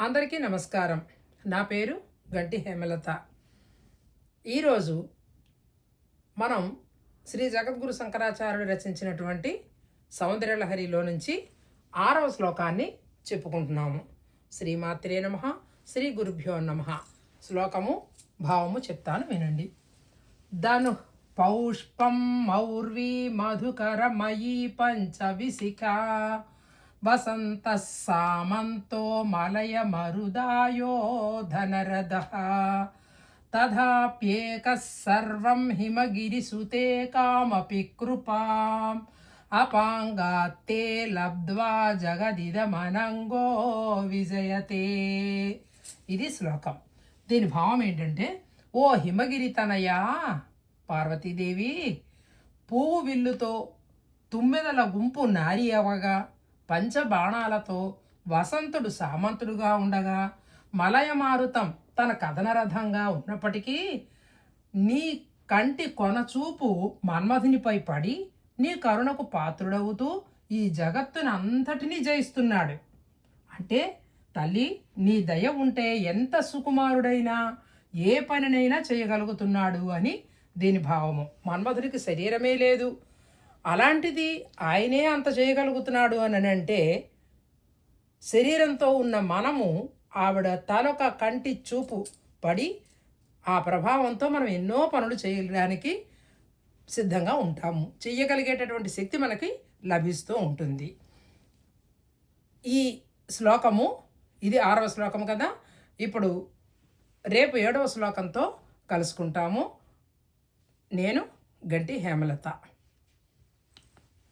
అందరికీ నమస్కారం. నా పేరు గంటి హేమలత. ఈరోజు మనం శ్రీ జగద్గురు శంకరాచార్యుడు రచించినటువంటి సౌందర్యలహరిలో నుంచి ఆరవ శ్లోకాన్ని చెప్పుకుంటున్నాము. శ్రీమాత్రే నమ శ్రీ గురుభ్యో నమ. శ్లోకము భావము చెప్తాను వినండి. ధను పౌష్పం మౌర్వీ మధుకరమయీ పంచవిశిఖా వసంత సామంతో మలయ మరుదాయో ధనరథ. తథాప్యేక సర్వం హిమగిరిసుతే కామపి కృపాం. అపాంగాత్తే లబ్ధ్వా జగదిదమనంగో విజయతే. ఇది శ్లోకం. దీని భావం ఏంటంటే ఓ హిమగిరి తనయా పార్వతీదేవి పువ్వు విల్లుతో తుమ్మెదల గుంపు నారి అవగా పంచబాణాలతో వసంతుడు సామంతుడుగా ఉండగా మలయమారుతం తన కథనరథంగా ఉన్నప్పటికీ నీ కంటి కొనచూపు మన్మధునిపై పడి నీ కరుణకు పాత్రుడవుతూ ఈ జగత్తును అంతటినీ జయిస్తున్నాడు. అంటే తల్లి నీ దయ ఉంటే ఎంత సుకుమారుడైనా ఏ పనినైనా చేయగలుగుతున్నాడు అని దీని భావము. మన్మధునికి శరీరమే లేదు. అలాంటిది ఆయనే అంత చేయగలుగుతున్నాడు అని అంటే శరీరంతో ఉన్న మనము ఆవిడ తలొక కంటి చూపు పడి ఆ ప్రభావంతో మనం ఎన్నో పనులు చేయడానికి సిద్ధంగా ఉంటాము. చెయ్యగలిగేటటువంటి శక్తి మనకి లభిస్తూ ఉంటుంది. ఈ శ్లోకము ఇది ఆరవ శ్లోకం కదా? ఇప్పుడు రేపు ఏడవ శ్లోకంతో కలుసుకుంటాము. నేను గంటి హేమలత.